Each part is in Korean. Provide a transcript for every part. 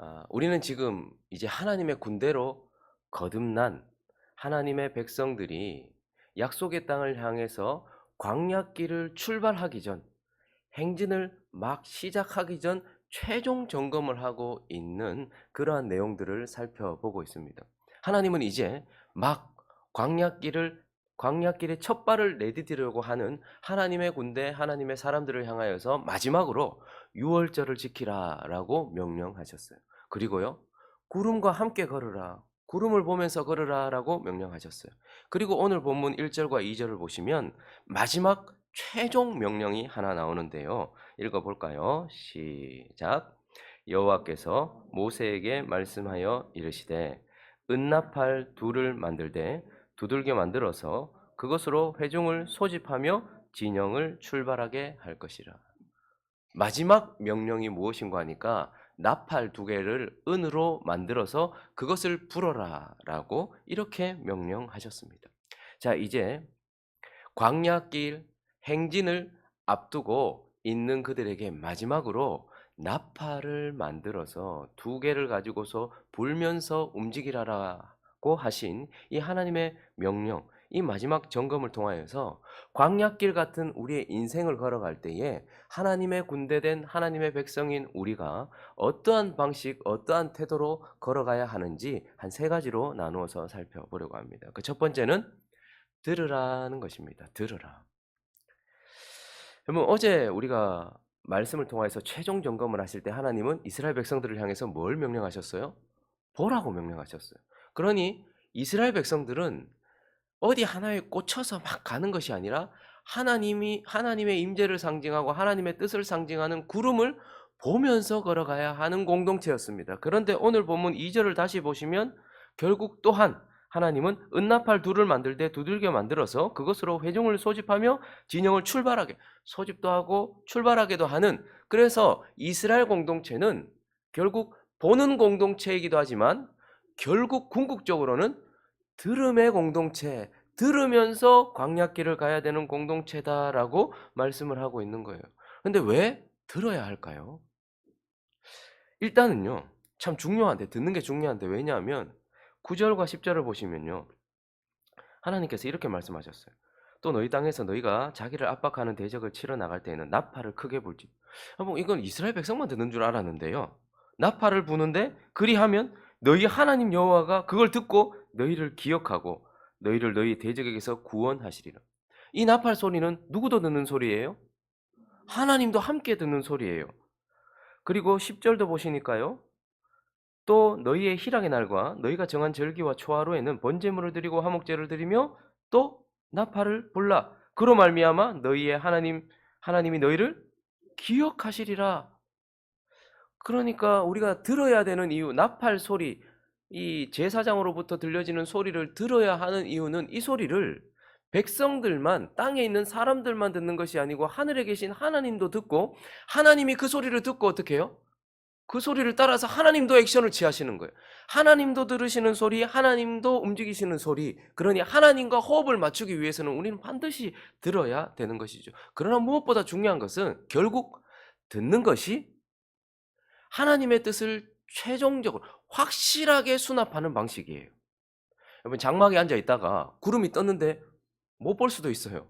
아, 우리는 지금 이제 하나님의 군대로 거듭난 하나님의 백성들이 약속의 땅을 향해서 광야길을 출발하기 전 행진을 막 시작하기 전 최종 점검을 하고 있는 그러한 내용들을 살펴보고 있습니다. 하나님은 이제 막 광야길을 광야길의 첫 발을 내디디려고 하는 하나님의 군대, 하나님의 사람들을 향하여서 마지막으로 유월절을 지키라라고 명령하셨어요. 그리고요. 구름과 함께 걸으라. 구름을 보면서 걸으라라고 명령하셨어요. 그리고 오늘 본문 1절과 2절을 보시면 마지막 최종 명령이 하나 나오는데요. 읽어 볼까요? 시작. 여호와께서 모세에게 말씀하여 이르시되 은나팔 둘을 만들되 두들겨 만들어서 그것으로 회중을 소집하며 진영을 출발하게 할 것이라. 마지막 명령이 무엇인가 하니까 나팔 두 개를 은으로 만들어서 그것을 불어라라고 이렇게 명령하셨습니다. 자, 이제 광야길 행진을 앞두고 있는 그들에게 마지막으로 나팔을 만들어서 두 개를 가지고서 불면서 움직이라라고 하신 이 하나님의 명령, 이 마지막 점검을 통하여서 광야길 같은 우리의 인생을 걸어갈 때에 하나님의 군대된 하나님의 백성인 우리가 어떠한 방식, 어떠한 태도로 걸어가야 하는지 한 세 가지로 나누어서 살펴보려고 합니다. 그 첫 번째는 들으라는 것입니다. 들으라. 여러분 어제 우리가 말씀을 통해서 최종 점검을 하실 때 하나님은 이스라엘 백성들을 향해서 뭘 명령하셨어요? 보라고 명령하셨어요. 그러니 이스라엘 백성들은 어디 하나에 꽂혀서 막 가는 것이 아니라 하나님이 하나님의 임재를 상징하고 하나님의 뜻을 상징하는 구름을 보면서 걸어가야 하는 공동체였습니다. 그런데 오늘 본문 2절을 다시 보시면 결국 또한 하나님은 은나팔 둘을 만들 때 두들겨 만들어서 그것으로 회중을 소집하며 진영을 출발하게 소집도 하고 출발하게도 하는 그래서 이스라엘 공동체는 결국 보는 공동체이기도 하지만 결국 궁극적으로는 들음의 공동체, 들으면서 광야길을 가야 되는 공동체다라고 말씀을 하고 있는 거예요. 근데 왜 들어야 할까요? 일단은요, 참 중요한데, 듣는 게 중요한데, 왜냐하면 9절과 10절을 보시면요, 하나님께서 이렇게 말씀하셨어요. 또 너희 땅에서 너희가 자기를 압박하는 대적을 치러 나갈 때에는 나팔을 크게 불지. 뭐 이건 이스라엘 백성만 듣는 줄 알았는데요. 나팔을 부는데 그리하면 너희 하나님 여호와가 그걸 듣고 너희를 기억하고 너희를 너희 대적에게서 구원하시리라. 이 나팔 소리는 누구도 듣는 소리예요? 하나님도 함께 듣는 소리예요. 그리고 10절도 보시니까요. 또 너희의 희락의 날과 너희가 정한 절기와 초하루에는 번제물을 드리고 화목제를 드리며 또 나팔을 불라. 그로 말미암아 너희의 하나님 하나님이 너희를 기억하시리라. 그러니까 우리가 들어야 되는 이유, 나팔 소리, 이 제사장으로부터 들려지는 소리를 들어야 하는 이유는 이 소리를 백성들만 땅에 있는 사람들만 듣는 것이 아니고 하늘에 계신 하나님도 듣고 하나님이 그 소리를 듣고 어떻게 해요? 그 소리를 따라서 하나님도 액션을 취하시는 거예요. 하나님도 들으시는 소리, 하나님도 움직이시는 소리. 그러니 하나님과 호흡을 맞추기 위해서는 우리는 반드시 들어야 되는 것이죠. 그러나 무엇보다 중요한 것은 결국 듣는 것이 하나님의 뜻을 최종적으로 확실하게 수납하는 방식이에요. 여러분 장막에 앉아 있다가 구름이 떴는데 못 볼 수도 있어요.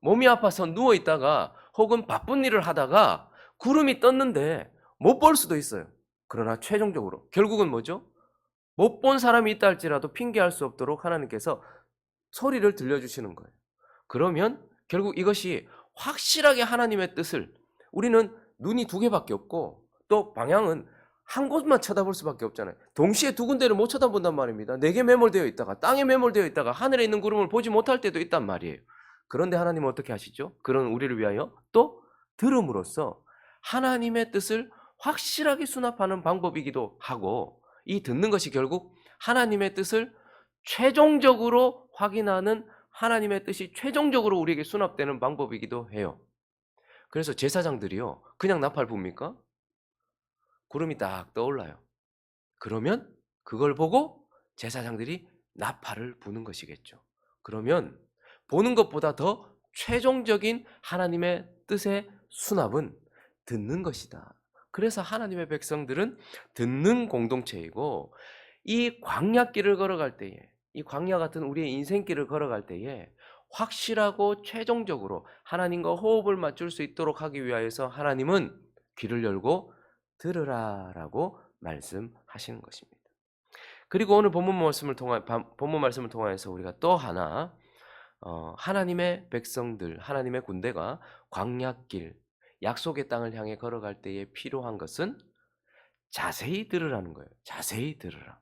몸이 아파서 누워 있다가 혹은 바쁜 일을 하다가 구름이 떴는데 못 볼 수도 있어요. 그러나 최종적으로 결국은 뭐죠? 못 본 사람이 있다 할지라도 핑계할 수 없도록 하나님께서 소리를 들려주시는 거예요. 그러면 결국 이것이 확실하게 하나님의 뜻을 우리는 눈이 두 개밖에 없고 또 방향은 한 곳만 쳐다볼 수밖에 없잖아요. 동시에 두 군데를 못 쳐다본단 말입니다. 내게 매몰되어 있다가 땅에 매몰되어 있다가 하늘에 있는 구름을 보지 못할 때도 있단 말이에요. 그런데 하나님은 어떻게 하시죠? 그런 우리를 위하여 또 들음으로써 하나님의 뜻을 확실하게 수납하는 방법이기도 하고 이 듣는 것이 결국 하나님의 뜻을 최종적으로 확인하는 하나님의 뜻이 최종적으로 우리에게 수납되는 방법이기도 해요. 그래서 제사장들이요. 그냥 나팔 붑니까? 구름이 딱 떠올라요. 그러면 그걸 보고 제사장들이 나팔을 부는 것이겠죠. 그러면 보는 것보다 더 최종적인 하나님의 뜻의 수납은 듣는 것이다. 그래서 하나님의 백성들은 듣는 공동체이고 이 광야길을 걸어갈 때에 이 광야 같은 우리의 인생길을 걸어갈 때에 확실하고 최종적으로 하나님과 호흡을 맞출 수 있도록 하기 위하여서 하나님은 귀를 열고 들으라라고 말씀하시는 것입니다. 그리고 오늘 본문 말씀을 통하 본문 말씀을 통하여서 우리가 또 하나 어, 하나님의 백성들, 하나님의 군대가 광야길, 약속의 땅을 향해 걸어갈 때에 필요한 것은 자세히 들으라는 거예요. 자세히 들으라.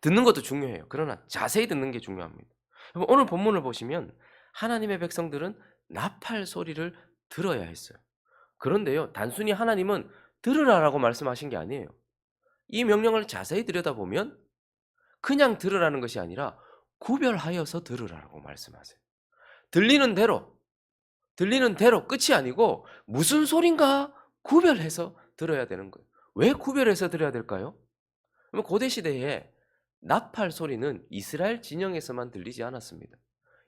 듣는 것도 중요해요. 그러나 자세히 듣는 게 중요합니다. 오늘 본문을 보시면 하나님의 백성들은 나팔 소리를 들어야 했어요. 그런데요, 단순히 하나님은 들으라라고 말씀하신 게 아니에요. 이 명령을 자세히 들여다보면 그냥 들으라는 것이 아니라 구별하여서 들으라고 말씀하세요. 들리는 대로, 들리는 대로 끝이 아니고 무슨 소린가 구별해서 들어야 되는 거예요. 왜 구별해서 들어야 될까요? 고대 시대에 나팔 소리는 이스라엘 진영에서만 들리지 않았습니다.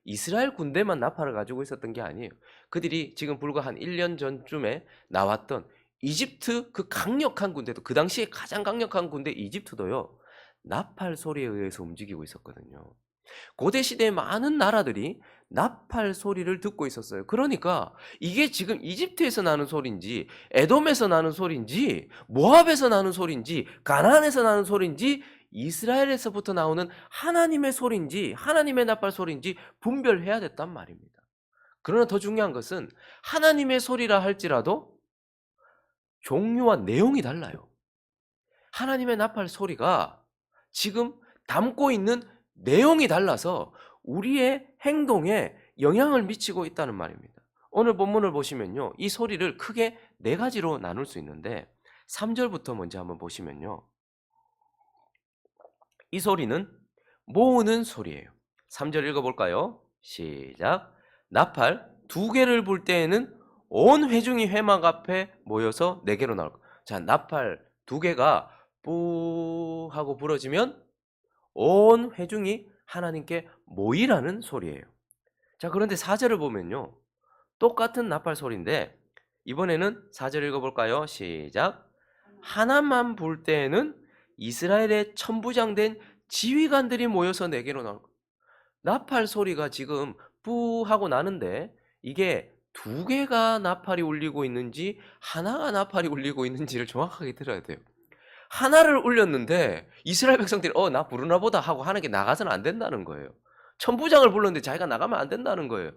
이스라엘 군대만 나팔을 가지고 있었던 게 아니에요. 그들이 지금 불과 한 1년 전쯤에 나왔던 이집트 그 강력한 군대도 그 당시에 가장 강력한 군대 이집트도요. 나팔 소리에 의해서 움직이고 있었거든요. 고대 시대의 많은 나라들이 나팔 소리를 듣고 있었어요. 그러니까 이게 지금 이집트에서 나는 소리인지 에돔에서 나는 소리인지 모압에서 나는 소리인지 가나안에서 나는 소리인지 이스라엘에서부터 나오는 하나님의 소리인지 하나님의 나팔 소리인지 분별해야 됐단 말입니다. 그러나 더 중요한 것은 하나님의 소리라 할지라도 종류와 내용이 달라요. 하나님의 나팔 소리가 지금 담고 있는 내용이 달라서 우리의 행동에 영향을 미치고 있다는 말입니다. 오늘 본문을 보시면요. 이 소리를 크게 네 가지로 나눌 수 있는데 3절부터 먼저 한번 보시면요. 이 소리는 모으는 소리예요. 3절 읽어볼까요? 시작. 나팔 두 개를 불 때에는 온 회중이 회막 앞에 모여서 네 개로 나올 거. 자, 나팔 두 개가 뿌 하고 부러지면 온 회중이 하나님께 모이라는 소리예요. 자, 그런데 4절을 보면요. 똑같은 나팔 소리인데 이번에는 4절 읽어 볼까요? 시작. 하나만 불 때에는 이스라엘의 천부장된 지휘관들이 모여서 내게로 나올 거예요. 나팔 소리가 지금 뿌 하고 나는데 이게 두 개가 나팔이 울리고 있는지 하나가 나팔이 울리고 있는지를 정확하게 들어야 돼요. 하나를 울렸는데 이스라엘 백성들이 어 나 부르나 보다 하고 하는 게 나가서는 안 된다는 거예요. 천부장을 불렀는데 자기가 나가면 안 된다는 거예요.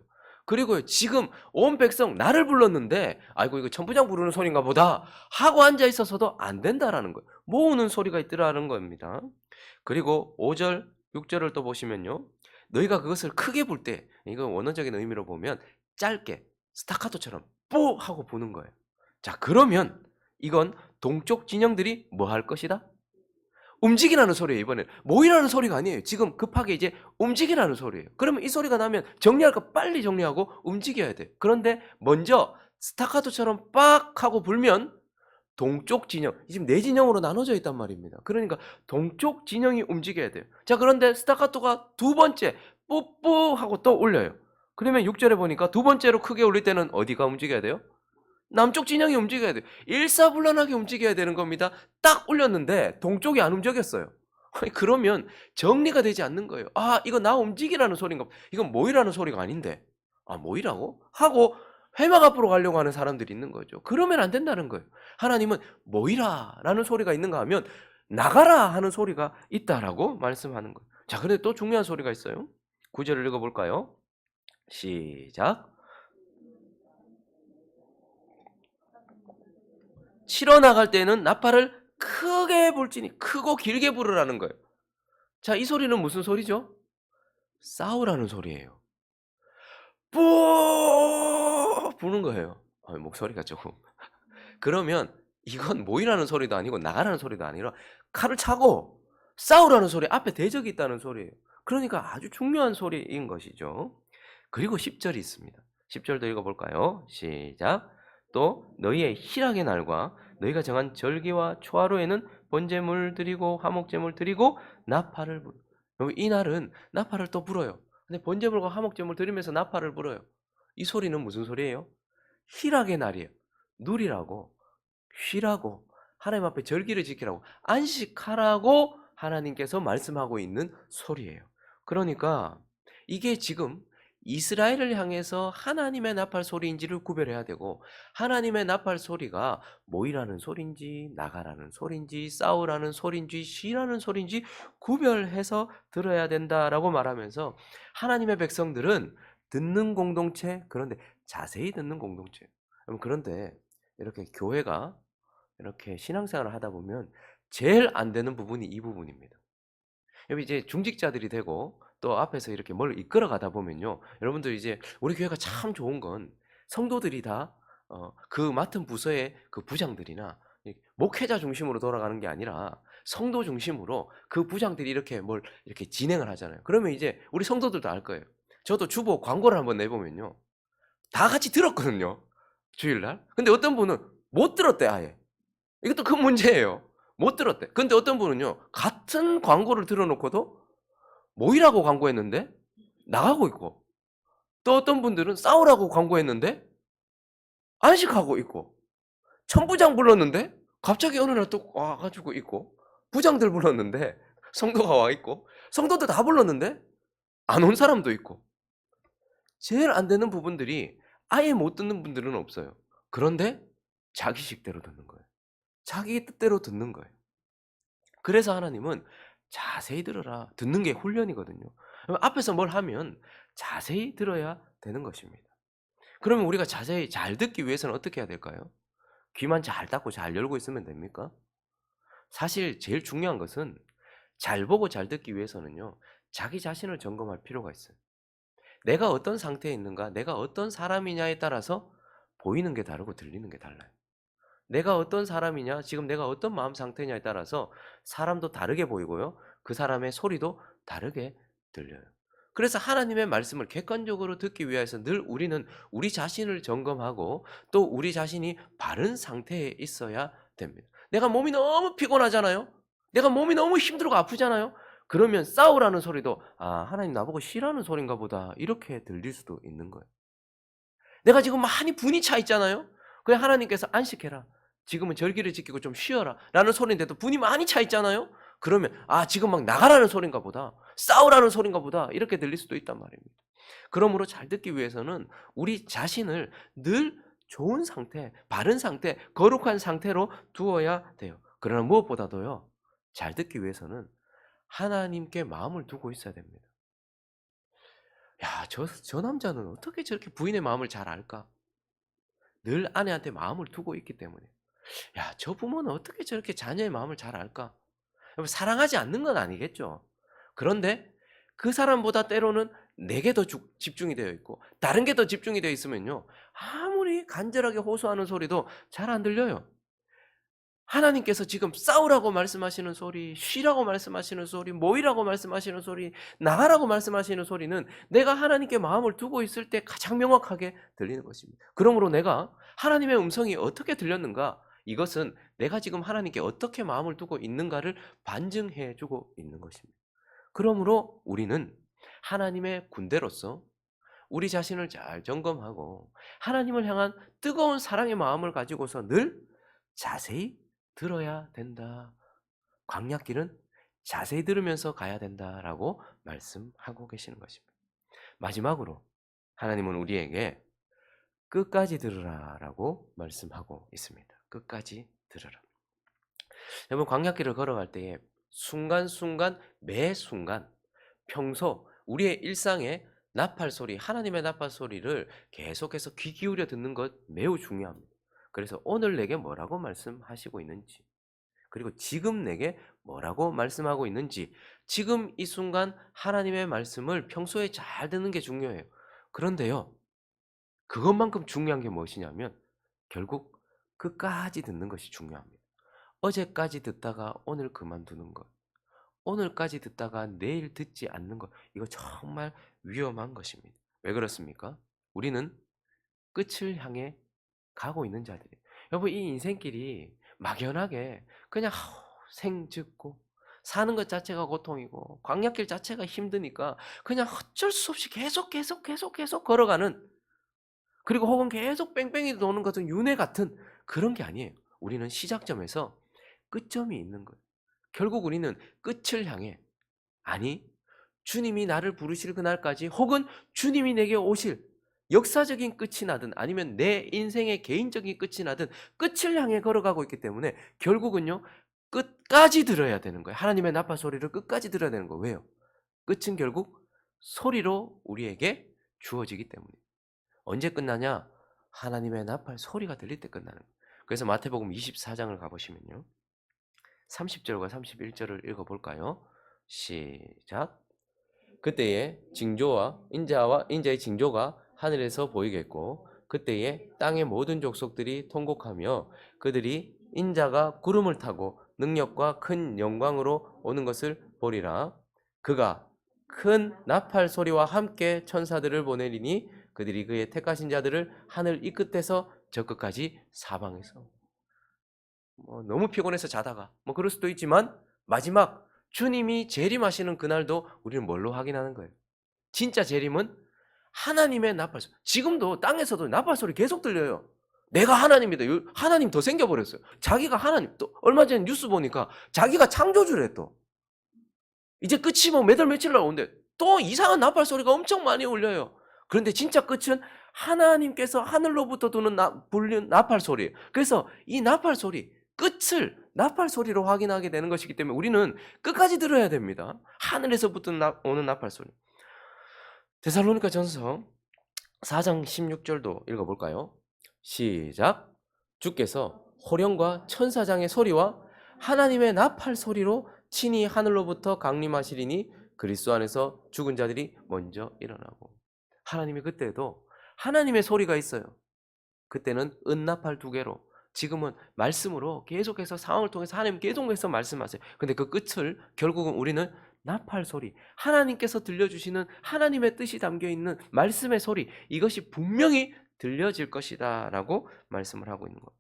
그리고 지금 온 백성 나를 불렀는데 아이고 이거 천부장 부르는 소리인가 보다 하고 앉아 있어서도 안 된다라는 거예요. 모으는 소리가 있더라는 겁니다. 그리고 5절, 6절을 또 보시면요. 너희가 그것을 크게 불 때, 이거 원어적인 의미로 보면 짧게 스타카토처럼 뽀 하고 부는 거예요. 자, 그러면 이건 동쪽 진영들이 뭐 할 것이다? 움직이라는 소리예요, 이번엔. 모이라는 소리가 아니에요. 지금 급하게 이제 움직이라는 소리예요. 그러면 이 소리가 나면 정리할 거 빨리 정리하고 움직여야 돼. 그런데 먼저 스타카토처럼 빡 하고 불면 동쪽 진영, 지금 네 진영으로 나눠져 있단 말입니다. 그러니까 동쪽 진영이 움직여야 돼요. 자, 그런데 스타카토가 두 번째 뿌뿌 하고 또 울려요. 그러면 6절에 보니까 두 번째로 크게 울릴 때는 어디가 움직여야 돼요? 남쪽 진영이 움직여야 돼요. 일사불란하게 움직여야 되는 겁니다. 딱 울렸는데 동쪽이 안 움직였어요. 그러면 정리가 되지 않는 거예요. 아, 이거 나 움직이라는 소리인가? 이건 모이라는 소리가 아닌데. 아, 모이라고? 하고 회막 앞으로 가려고 하는 사람들이 있는 거죠. 그러면 안 된다는 거예요. 하나님은 모이라라는 소리가 있는가 하면 나가라 하는 소리가 있다라고 말씀하는 거예요. 자, 근데 또 중요한 소리가 있어요. 구절을 읽어볼까요? 시작. 치러 나갈 때는 나팔을 크게 불지니 크고 길게 부르라는 거예요. 자, 이 소리는 무슨 소리죠? 싸우라는 소리예요. 뿌 부는 거예요. 아, 목소리가 조금. 그러면 이건 모이라는 소리도 아니고 나가라는 소리도 아니라 칼을 차고 싸우라는 소리 앞에 대적이 있다는 소리예요. 그러니까 아주 중요한 소리인 것이죠. 그리고 10절이 있습니다. 10절도 읽어볼까요? 시작. 또 너희의 희락의 날과 너희가 정한 절기와 초하루에는 번제물 드리고 화목제물 드리고 나팔을 불어. 이 날은 나팔을 또 불어요. 근데 번제물과 화목제물 드리면서 나팔을 불어요. 이 소리는 무슨 소리예요? 희락의 날이에요. 누리라고 쉬라고 하나님 앞에 절기를 지키라고 안식하라고 하나님께서 말씀하고 있는 소리예요. 그러니까 이게 지금 이스라엘을 향해서 하나님의 나팔 소리인지를 구별해야 되고 하나님의 나팔 소리가 모이라는 소리인지 나가라는 소리인지 싸우라는 소리인지 쉬라는 소리인지 구별해서 들어야 된다라고 말하면서 하나님의 백성들은 듣는 공동체 그런데 자세히 듣는 공동체 그런데 이렇게 교회가 이렇게 신앙생활을 하다 보면 제일 안 되는 부분이 이 부분입니다. 여기 이제 중직자들이 되고 또 앞에서 이렇게 뭘 이끌어 가다 보면요. 여러분들 이제 우리 교회가 참 좋은 건 성도들이 다 어, 그 맡은 부서의 그 부장들이나 이 목회자 중심으로 돌아가는 게 아니라 성도 중심으로 그 부장들이 이렇게 뭘 이렇게 진행을 하잖아요. 그러면 이제 우리 성도들도 알 거예요. 저도 주보 광고를 한번 내보면요. 다 같이 들었거든요. 주일날. 근데 어떤 분은 못 들었대, 아예. 이것도 큰 문제예요. 못 들었대. 근데 어떤 분은요, 같은 광고를 들어놓고도 모이라고 광고했는데? 나가고 있고, 또 어떤 분들은 싸우라고 광고했는데? 안식하고 있고, 천부장 불렀는데? 갑자기 어느 날 또 와가지고 있고, 부장들 불렀는데? 성도가 와 있고, 성도들 다 불렀는데? 안 온 사람도 있고, 제일 안 되는 부분들이 아예 못 듣는 분들은 없어요. 그런데 자기 식대로 듣는 거예요. 자기 뜻대로 듣는 거예요. 그래서 하나님은 자세히 들어라. 듣는 게 훈련이거든요. 앞에서 뭘 하면 자세히 들어야 되는 것입니다. 그러면 우리가 자세히 잘 듣기 위해서는 어떻게 해야 될까요? 귀만 잘 닫고 잘 열고 있으면 됩니까? 사실 제일 중요한 것은 잘 보고 잘 듣기 위해서는요. 자기 자신을 점검할 필요가 있어요. 내가 어떤 상태에 있는가, 내가 어떤 사람이냐에 따라서 보이는 게 다르고 들리는 게 달라요. 내가 어떤 사람이냐, 지금 내가 어떤 마음 상태냐에 따라서 사람도 다르게 보이고요. 그 사람의 소리도 다르게 들려요. 그래서 하나님의 말씀을 객관적으로 듣기 위해서 늘 우리는 우리 자신을 점검하고 또 우리 자신이 바른 상태에 있어야 됩니다. 내가 몸이 너무 피곤하잖아요. 내가 몸이 너무 힘들고 아프잖아요. 그러면 싸우라는 소리도 아 하나님 나보고 쉬라는 소린가 보다 이렇게 들릴 수도 있는 거예요. 내가 지금 많이 분이 차 있잖아요. 그래 하나님께서 안식해라. 지금은 절기를 지키고 좀 쉬어라. 라는 소리인데도 분이 많이 차 있잖아요. 그러면 아 지금 막 나가라는 소린가 보다. 싸우라는 소린가 보다. 이렇게 들릴 수도 있단 말입니다. 그러므로 잘 듣기 위해서는 우리 자신을 늘 좋은 상태, 바른 상태, 거룩한 상태로 두어야 돼요. 그러나 무엇보다도요. 잘 듣기 위해서는 하나님께 마음을 두고 있어야 됩니다. 야, 저, 저 남자는 어떻게 저렇게 부인의 마음을 잘 알까? 늘 아내한테 마음을 두고 있기 때문에. 야, 저 부모는 어떻게 저렇게 자녀의 마음을 잘 알까? 여러분, 사랑하지 않는 건 아니겠죠. 그런데 그 사람보다 때로는 내게 더 주- 집중이 되어 있고, 다른 게 더 집중이 되어 있으면요. 아무리 간절하게 호소하는 소리도 잘 안 들려요. 하나님께서 지금 싸우라고 말씀하시는 소리, 쉬라고 말씀하시는 소리, 모이라고 말씀하시는 소리, 나가라고 말씀하시는 소리는 내가 하나님께 마음을 두고 있을 때 가장 명확하게 들리는 것입니다. 그러므로 내가 하나님의 음성이 어떻게 들렸는가? 이것은 내가 지금 하나님께 어떻게 마음을 두고 있는가를 반증해 주고 있는 것입니다. 그러므로 우리는 하나님의 군대로서 우리 자신을 잘 점검하고 하나님을 향한 뜨거운 사랑의 마음을 가지고서 늘 자세히 들어야 된다. 광약길은 자세히 들으면서 가야 된다라고 말씀하고 계시는 것입니다. 마지막으로 하나님은 우리에게 끝까지 들으라라고 말씀하고 있습니다. 끝까지 들으라. 여러분 광약길을 걸어갈 때에 순간순간 매 순간 평소 우리의 일상에 나팔 소리, 하나님의 나팔 소리를 계속해서 귀 기울여 듣는 것 매우 중요합니다. 그래서 오늘 내게 뭐라고 말씀하시고 있는지, 그리고 지금 내게 뭐라고 말씀하고 있는지, 지금 이 순간 하나님의 말씀을 평소에 잘 듣는 게 중요해요. 그런데요, 그것만큼 중요한 게 무엇이냐면, 결국 끝까지 듣는 것이 중요합니다. 어제까지 듣다가 오늘 그만두는 것, 오늘까지 듣다가 내일 듣지 않는 것, 이거 정말 위험한 것입니다. 왜 그렇습니까? 우리는 끝을 향해 가고 있는 자들이. 여러분 이 인생길이 막연하게 그냥 생즉고 사는 것 자체가 고통이고 광약길 자체가 힘드니까 그냥 어쩔 수 없이 계속 계속 계속 계속 걸어가는 그리고 혹은 계속 뺑뺑이 도는 것은 윤회 같은 그런 게 아니에요. 우리는 시작점에서 끝점이 있는 거예요. 결국 우리는 끝을 향해 아니 주님이 나를 부르실 그날까지 혹은 주님이 내게 오실 역사적인 끝이 나든 아니면 내 인생의 개인적인 끝이 나든 끝을 향해 걸어가고 있기 때문에 결국은요 끝까지 들어야 되는 거예요. 하나님의 나팔 소리를 끝까지 들어야 되는 거예요. 왜요? 끝은 결국 소리로 우리에게 주어지기 때문에 언제 끝나냐? 하나님의 나팔 소리가 들릴 때 끝나는 거예요. 그래서 마태복음 24장을 가보시면요. 30절과 31절을 읽어볼까요? 시작. 그때에 징조와 인자와 인자의 징조가 하늘에서 보이겠고 그때에 땅의 모든 족속들이 통곡하며 그들이 인자가 구름을 타고 능력과 큰 영광으로 오는 것을 보리라. 그가 큰 나팔 소리와 함께 천사들을 보내리니 그들이 그의 택하신 자들을 하늘 이 끝에서 저 끝까지 사방에서 뭐 너무 피곤해서 자다가 뭐 그럴 수도 있지만 마지막 주님이 재림하시는 그날도 우리는 뭘로 확인하는 거예요? 진짜 재림은 하나님의 나팔 소리. 지금도 땅에서도 나팔 소리 계속 들려요. 내가 하나님이다. 요- 하나님 더 생겨버렸어요. 자기가 하나님. 또 얼마 전에 뉴스 보니까 자기가 창조주래 또. 이제 끝이 뭐 몇월 며칠 날 오는데 또 이상한 나팔 소리가 엄청 많이 울려요. 그런데 진짜 끝은 하나님께서 하늘로부터 도는 나, 불린 나팔 소리. 그래서 이 나팔 소리 끝을 나팔 소리로 확인하게 되는 것이기 때문에 우리는 끝까지 들어야 됩니다. 하늘에서부터 나- 오는 나팔 소리. 데살로니가 전서 4장 16절도 읽어볼까요? 시작. 주께서 호령과 천사장의 소리와 하나님의 나팔 소리로 친히 하늘로부터 강림하시리니 그리스도 안에서 죽은 자들이 먼저 일어나고 하나님이 그때도 하나님의 소리가 있어요. 그때는 은나팔 두 개로 지금은 말씀으로 계속해서 상황을 통해서 하나님 계속해서 말씀하세요. 근데 그 끝을 결국은 우리는 나팔 소리, 하나님께서 들려주시는 하나님의 뜻이 담겨 있는 말씀의 소리, 이것이 분명히 들려질 것이다 라고 말씀을 하고 있는 것.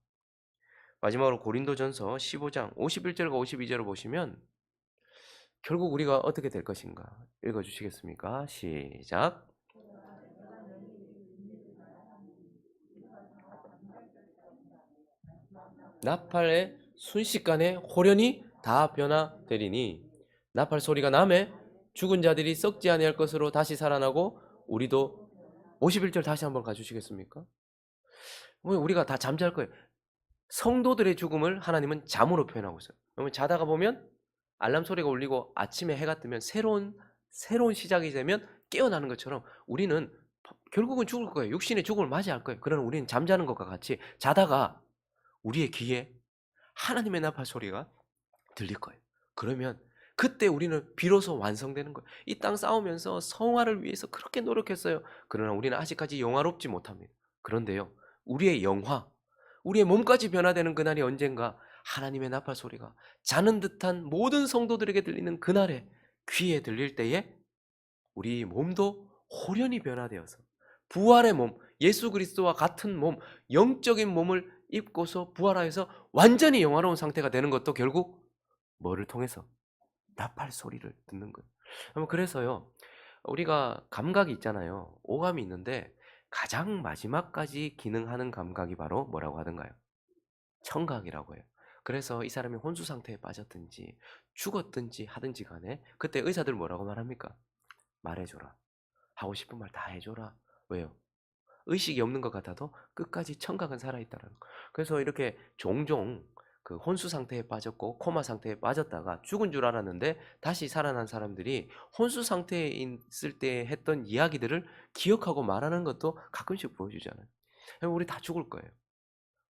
마지막으로 고린도전서 15장 51절과 52절을 보시면 결국 우리가 어떻게 될 것인가 읽어 주시겠습니까? 시작. 나팔의 순식간에 호련히 다 변화되리니 나팔 소리가 남에 죽은 자들이 썩지 아니할 것으로 다시 살아나고 우리도 51절 다시 한번 가주시겠습니까? 왜 우리가 다 잠잘 거예요. 성도들의 죽음을 하나님은 잠으로 표현하고 있어요. 그러면 자다가 보면 알람 소리가 울리고 아침에 해가 뜨면 새로운 새로운 시작이 되면 깨어나는 것처럼 우리는 결국은 죽을 거예요. 육신의 죽음을 맞이할 거예요. 그러나 우리는 잠자는 것과 같이 자다가 우리의 귀에 하나님의 나팔 소리가 들릴 거예요. 그러면 그때 우리는 비로소 완성되는 거예요. 이 땅 싸우면서 성화를 위해서 그렇게 노력했어요. 그러나 우리는 아직까지 영화롭지 못합니다. 그런데요, 우리의 영화, 우리의 몸까지 변화되는 그날이 언젠가 하나님의 나팔 소리가 자는 듯한 모든 성도들에게 들리는 그날에 귀에 들릴 때에 우리 몸도 호련히 변화되어서 부활의 몸, 예수 그리스도와 같은 몸, 영적인 몸을 입고서 부활하여서 완전히 영화로운 상태가 되는 것도 결국 뭐를 통해서 나팔 소리를 듣는 거예요. 그래서요 우리가 감각이 있잖아요. 오감이 있는데 가장 마지막까지 기능하는 감각이 바로 뭐라고 하던가요? 청각이라고 해요. 그래서 이 사람이 혼수 상태에 빠졌든지 죽었든지 하든지 간에 그때 의사들 뭐라고 말합니까? 말해줘라. 하고 싶은 말 다 해줘라. 왜요? 의식이 없는 것 같아도 끝까지 청각은 살아있다는 거. 그래서 이렇게 종종 그 혼수 상태에 빠졌고 코마 상태에 빠졌다가 죽은 줄 알았는데 다시 살아난 사람들이 혼수 상태에 있을 때 했던 이야기들을 기억하고 말하는 것도 가끔씩 보여주잖아요. 우리 다 죽을 거예요.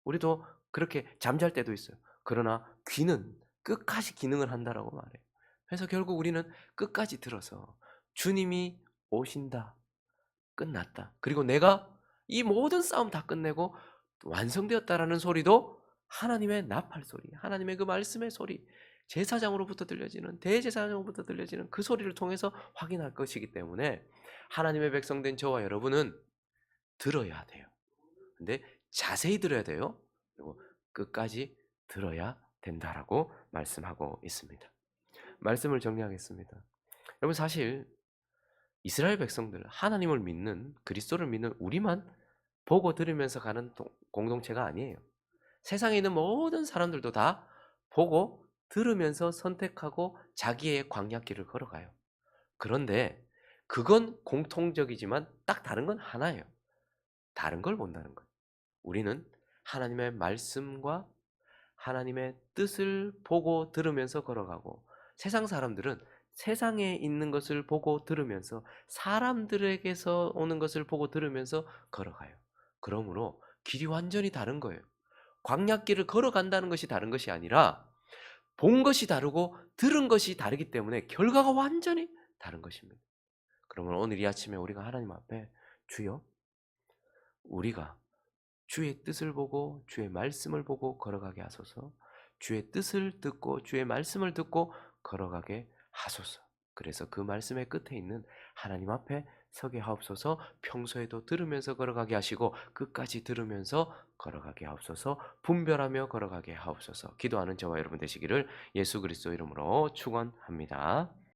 우리도 그렇게 잠잘 때도 있어요. 그러나 귀는 끝까지 기능을 한다라고 말해요. 그래서 결국 우리는 끝까지 들어서 주님이 오신다. 끝났다. 그리고 내가 이 모든 싸움 다 끝내고 완성되었다라는 소리도 하나님의 나팔 소리, 하나님의 그 말씀의 소리, 제사장으로부터 들려지는 대제사장으로부터 들려지는 그 소리를 통해서 확인할 것이기 때문에 하나님의 백성된 저와 여러분은 들어야 돼요. 근데 자세히 들어야 돼요. 그리고 끝까지 들어야 된다라고 말씀하고 있습니다. 말씀을 정리하겠습니다. 여러분 사실 이스라엘 백성들 하나님을 믿는 그리스도를 믿는 우리만 보고 들으면서 가는 동- 공동체가 아니에요. 세상에 있는 모든 사람들도 다 보고 들으면서 선택하고 자기의 광야길을 걸어가요. 그런데 그건 공통적이지만 딱 다른 건 하나예요. 다른 걸 본다는 거예요. 우리는 하나님의 말씀과 하나님의 뜻을 보고 들으면서 걸어가고 세상 사람들은 세상에 있는 것을 보고 들으면서 사람들에게서 오는 것을 보고 들으면서 걸어가요. 그러므로 길이 완전히 다른 거예요. 광약길을 걸어간다는 것이 다른 것이 아니라 본 것이 다르고 들은 것이 다르기 때문에 결과가 완전히 다른 것입니다. 그러면 오늘 이 아침에 우리가 하나님 앞에 주여 우리가 주의 뜻을 보고 주의 말씀을 보고 걸어가게 하소서. 주의 뜻을 듣고 주의 말씀을 듣고 걸어가게 하소서. 그래서 그 말씀의 끝에 있는 하나님 앞에 서게 하옵소서. 평소에도 들으면서 걸어가게 하시고 끝까지 들으면서 걸어가게 하옵소서. 분별하며 걸어가게 하옵소서. 기도하는 저와 여러분 되시기를 예수 그리스도 이름으로 축원합니다.